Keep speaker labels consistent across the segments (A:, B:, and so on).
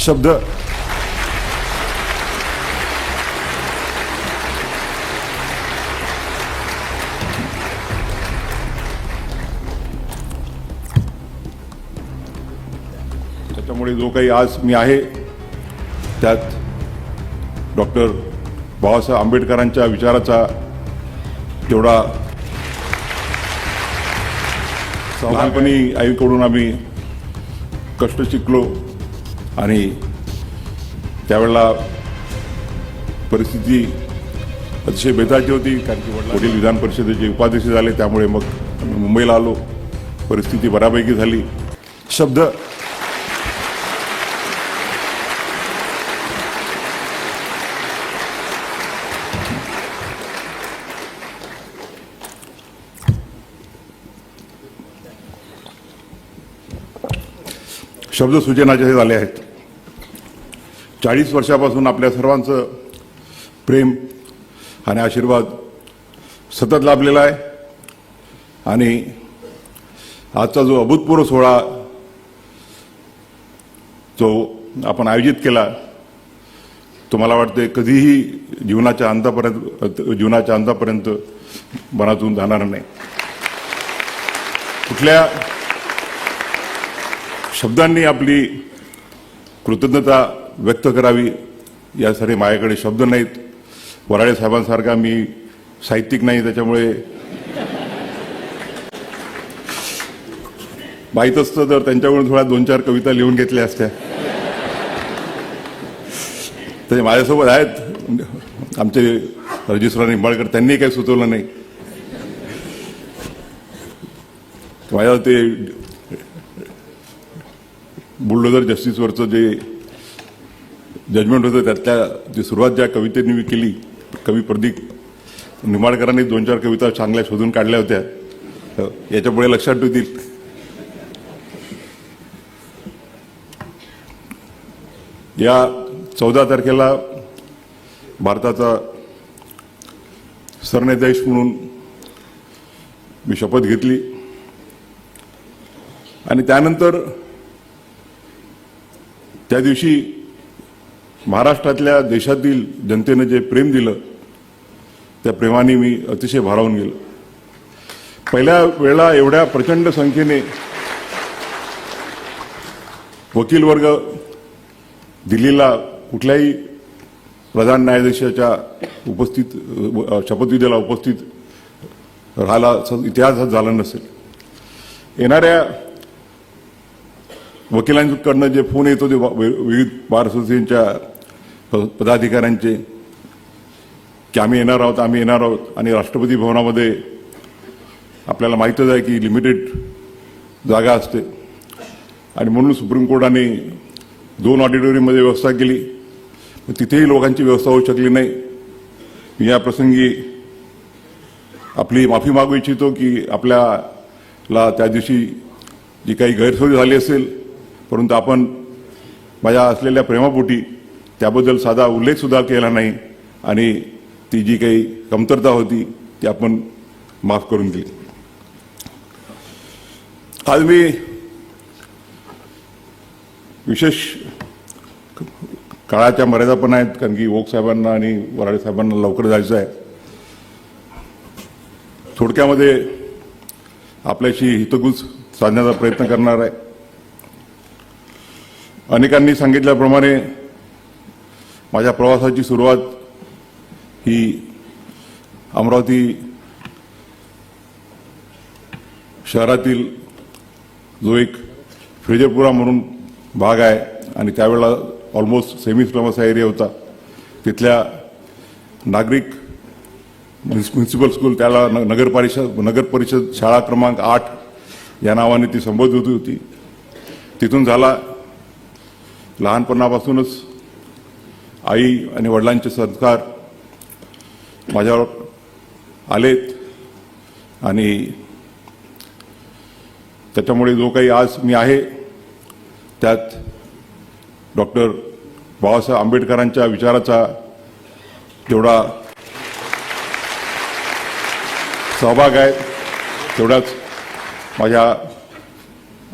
A: शब्द. त्याच्यामुळे जो काही आज मी आहे त्यात डॉक्टर बाबासाहेब आंबेडकरांच्या विचाराचा जेवढा लहानपणी आईकडून आम्ही कष्ट शिकलो. आणि त्यावेळेला परिस्थिती अतिशय बेताची होती कारण की वडील विधान परिषदेचे उपाध्यक्ष झाले त्यामुळे मग आम्ही मुंबईला आलो. परिस्थिती बऱ्यापैकी झाली. शब्द शब्द सूचनाचे झाले आहेत. चाळीस वर्षापासून आपल्या सर्वांचं प्रेम आणि आशीर्वाद सतत लाभलेला आहे. आणि आजचा जो अभूतपूर्व सोहळा जो आपण आयोजित केला तो मला वाटते कधीही जीवनाच्या अंतापर्यंत जीवनाच्या अंतापर्यंत मनातून जाणार नाही. कुठल्या शब्दांनी आपली कृतज्ञता व्यक्त करावी यासाठी माझ्याकडे शब्द नाहीत. वराळे साहेबांसारखा मी साहित्यिक नाही त्याच्यामुळे माहीत असतं तर त्यांच्याकडून थोड्या दोन चार कविता लिहून घेतल्या असत्या. ते माझ्यासोबत आहेत. आमचे रजिस्ट्रार निंबाळकर त्यांनी काही सुचवलं नाही. माझ्या ते बुलडोजर जस्टिसवरचं जे जजमेंट होतं त्यातल्या जी सुरुवात ज्या कवितेने मी केली कवी प्रदीप निंबाळकरांनी दोन चार कविता चांगल्या शोधून काढल्या होत्या. याच्यापुढे लक्षात ठेवतील. या चौदा तारखेला भारताचा सरन्यायाधीश म्हणून मी शपथ घेतली. आणि त्यानंतर त्या दिवशी महाराष्ट्रातल्या देशातील जनतेनं जे प्रेम दिलं त्या प्रेमाने मी अतिशय भारावून गेलो. पहिल्या वेळेला एवढ्या प्रचंड संख्येने वकील वर्ग दिल्लीला कुठल्याही प्रधान न्यायाधीशाच्या उपस्थित शपथविधीला उपस्थित राहायला इतिहासात झाला नसेल. येणाऱ्या वकिलांकडनं जे फोन येतो ते विविध बार असोसिएशनच्या पदाधिकाऱ्यांचे की आम्ही येणार आहोत आम्ही येणार आहोत. आणि राष्ट्रपती भवनामध्ये आपल्याला माहीतच आहे की लिमिटेड जागा असते. आणि म्हणून सुप्रीम कोर्टाने दोन ऑडिटोरियममध्ये व्यवस्था केली. तिथेही लोकांची व्यवस्था होऊ शकली नाही. मी या प्रसंगी आपली माफी मागू इच्छितो की आपल्याला त्या दिवशी जी काही गैरसोय झाली असेल परंतु आपण माझ्या असलेल्या प्रेमापोटी त्याबद्दल साधा उल्लेखसुद्धा केला नाही आणि ती जी काही कमतरता होती ती आपण माफ करून दिली. आज मी विशेष काळाच्या मर्यादा पण आहेत कारण की ओक साहेबांना आणि वराडे साहेबांना लवकर जायचं आहे. थोडक्यामध्ये आपल्याशी हितगुज साधण्याचा प्रयत्न करणार आहे. अनेकांनी सांगितल्याप्रमाणे माझ्या प्रवासाची सुरुवात ही अमरावती शहरातील जो एक फ्रेजरपुरा म्हणून भाग आहे आणि त्यावेळेला ऑलमोस्ट सेमी स्लम एरिया होता. तिथल्या नागरिक म्युन्सिपल स्कूल त्याला नगर परिषद नगर परिषद शाळा क्रमांक आठ या नावाने ती संबोधित होती. तिथून झाला लहानपणापासूनच आई आणि वडिलांचे संस्कार माझ्यावर आलेत आणि त्याच्यामुळे जो काही आज मी आहे त्यात डॉक्टर बाबासाहेब आंबेडकरांच्या विचाराचा जेवढा सहभाग आहे तेवढाच माझ्या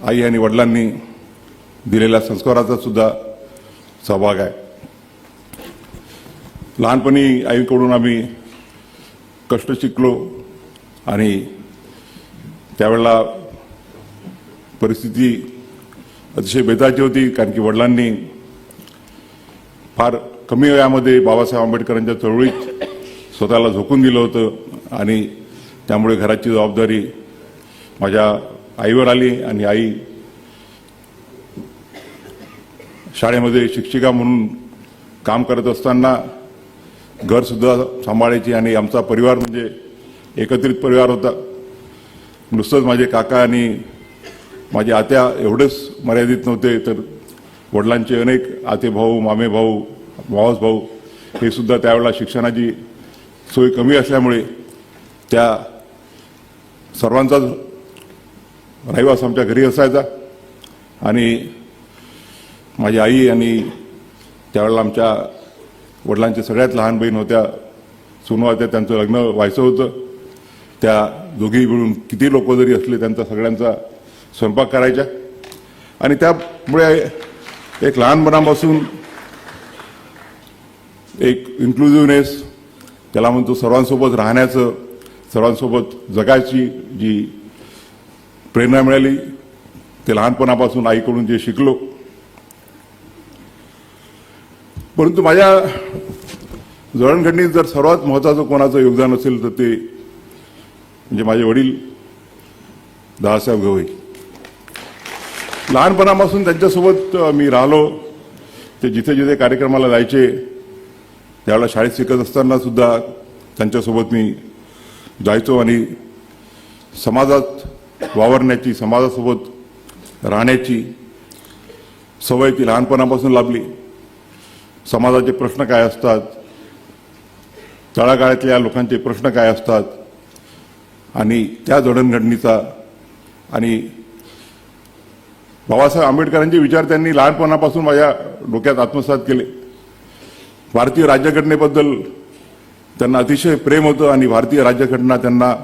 A: आई आणि वडिलांनी दिलेल्या संस्काराचा सुद्धा सहभाग आहे. लहानपणी आईकडून आम्ही कष्ट शिकलो आणि त्यावेळेला परिस्थिती अतिशय बेताची होती कारण की वडिलांनी फार कमी वयामध्ये बाबासाहेब आंबेडकरांच्या चळवळीत स्वतःला झोकून दिलं होतं आणि त्यामुळे घराची जबाबदारी माझ्या आईवर आली आणि आई शाळेमध्ये शिक्षिका म्हणून काम करत असताना घरसुद्धा सांभाळायची आणि आमचा परिवार म्हणजे एकत्रित परिवार होता. नुसतंच माझे काका आणि माझे आत्या एवढेच मर्यादित नव्हते तर वडिलांचे अनेक आते भाऊ मामे भाऊ मावस भाऊ हे सुद्धा त्यावेळेला शिक्षणाची सोय कमी असल्यामुळे त्या सर्वांचाच रहिवास आमच्या घरी असायचा. आणि माझी आई आणि त्यावेळेला आमच्या वडिलांच्या सगळ्यात लहान बहीण होत्या सुनू होत्या त्यांचं लग्न व्हायचं होतं. त्या दोघी मिळून किती लोक जरी असले त्यांचा सगळ्यांचा स्वयंपाक करायच्या. आणि त्यामुळे एक लहानपणापासून एक इन्क्लुझिव्हनेस त्याला म्हणतो सर्वांसोबत राहण्याचं सर्वांसोबत जगायची जी प्रेरणा मिळाली ते लहानपणापासून आईकडून जे शिकलो. परंतु माझ्या जळणघडणीत जर सर्वात महत्वाचं कोणाचं योगदान असेल तर ते म्हणजे माझे वडील दादासाहेब गवई. लहानपणापासून त्यांच्यासोबत मी राहिलो. ते जिथे जिथे कार्यक्रमाला जायचे त्यावेळेला शाळेत शिकत असताना सुद्धा त्यांच्यासोबत मी जायचो आणि समाजात वावरण्याची समाजासोबत राहण्याची सवय ती लहानपणापासून लाभली. समाजाचे प्रश्न काय असतात? तळागाळातल्या लोकांचे प्रश्न काय असतात? आणि त्या जडणघडणीचा आणि बाबासाहेब आंबेडकरांचे विचार त्यांनी लहानपणापासून माझ्या डोक्यात आत्मसात केले. भारतीय राज्यघटनेबद्दल त्यांना अतिशय प्रेम होतं आणि भारतीय राज्यघटना त्यांना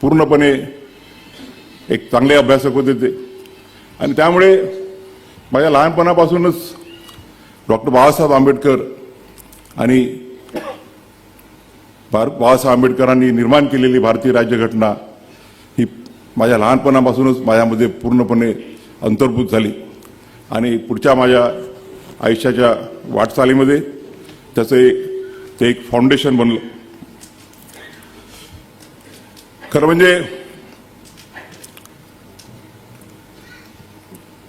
A: पूर्णपणे एक चांगले अभ्यासक होते ते. आणि त्यामुळे माझ्या लहानपणापासूनच डॉक्टर बाबासाहेब आंबेडकर आणि भार बाबासाहेब आंबेडकरांनी निर्माण केलेली भारतीय राज्यघटना ही माझ्या लहानपणापासूनच माझ्यामध्ये पूर्णपणे अंतर्भूत झाली. आणि पुढच्या माझ्या आयुष्याच्या वाटचालीमध्ये त्याचं एक ते एक फाउंडेशन बनलं. खरं म्हणजे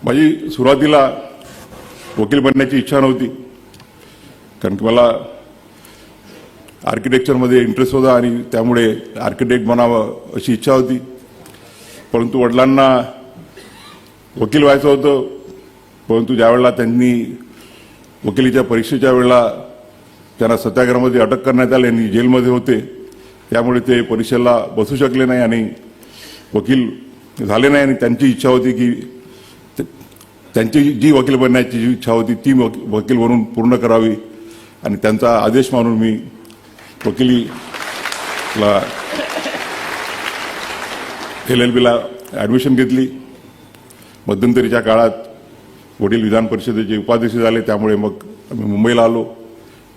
A: माझी सुरुवातीला वकील बनण्याची इच्छा नव्हती. कारण की मला आर्किटेक्चरमध्ये इंटरेस्ट होता आणि त्यामुळे आर्किटेक्ट बनावं अशी इच्छा होती. परंतु वडिलांना वकील व्हायचं होतं. परंतु ज्यावेळेला त्यांनी वकिलीच्या परीक्षेच्या वेळेला त्यांना सत्याग्रहामध्ये अटक करण्यात आली आणि जेलमध्ये होते त्यामुळे ते परीक्षेला बसू शकले नाही आणि वकील झाले नाही आणि त्यांची इच्छा होती की त्यांची जी वकील बनण्याची जी इच्छा होती ती वकील बनून पूर्ण करावी. आणि त्यांचा आदेश मानून मी वकिलीला एल एल बीला ॲडमिशन घेतली. मध्यंतरीच्या काळात वडील विधान परिषदेचे उपाध्यक्ष झाले त्यामुळे मग आम्ही मुंबईला आलो.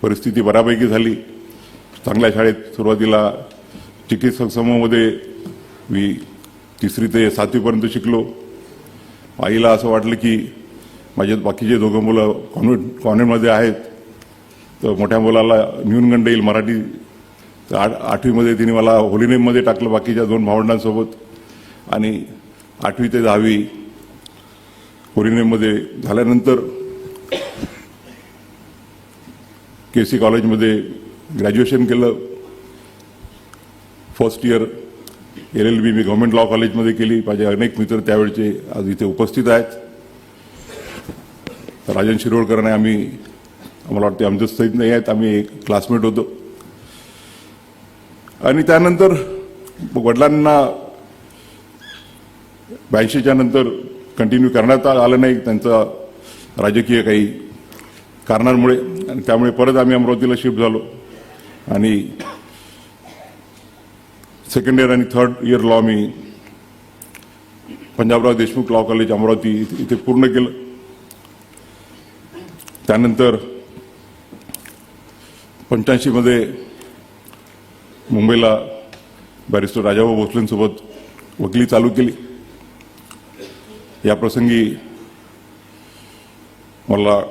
A: परिस्थिती बऱ्यापैकी झाली. चांगल्या शाळेत सुरुवातीला चिकित्सक समूहामध्ये मी तिसरी ते सातवीपर्यंत शिकलो. आईला असं वाटलं की माझे बाकीचे दोघं मुलं कॉन्व्हेंट कॉन्व्हेंटमध्ये आहेत तर मोठ्या मुलाला न्यूनगंड येईल मराठी. तर आठ आठवीमध्ये तिने मला होलीनेममध्ये टाकलं बाकीच्या दोन भावंडांसोबत. आणि आठवी ते दहावी होलीनेममध्ये झाल्यानंतर के सी कॉलेजमध्ये ग्रॅज्युएशन केलं. First year L L B मी गव्हर्नमेंट लॉ कॉलेजमध्ये केली. माझे अनेक मित्र त्यावेळचे आज इथे उपस्थित आहेत. राजन शिरोडकर आम्ही आम्हाला वाटते आमच्या सहित नाही आहेत आम्ही एक क्लासमेट होतो. आणि त्यानंतर वडिलांना ब्याऐंशीच्या नंतर कंटिन्यू करण्यात आलं नाही. त्यांचा राजकीय काही कारणांमुळे. आणि त्यामुळे परत आम्ही अमरावतीला शिफ्ट झालो. आणि सेकंड इयर आणि थर्ड इयर लॉ मी पंजाबराव देशमुख लॉ कॉलेज अमरावती इथे- पूर्ण केलं. त्यानंतर पंच्याऐंशीमध्ये मुंबईला बॅरिस्टर राजाभाऊ भोसलेंसोबत वकिली चालू केली. या प्रसंगी मला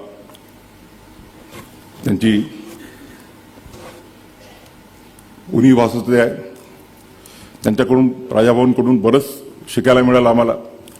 A: त्यांची उनी वासते आहे त्यांच्याकडून राजाभाऊंकडून बरंच शिकायला मिळालं आम्हाला.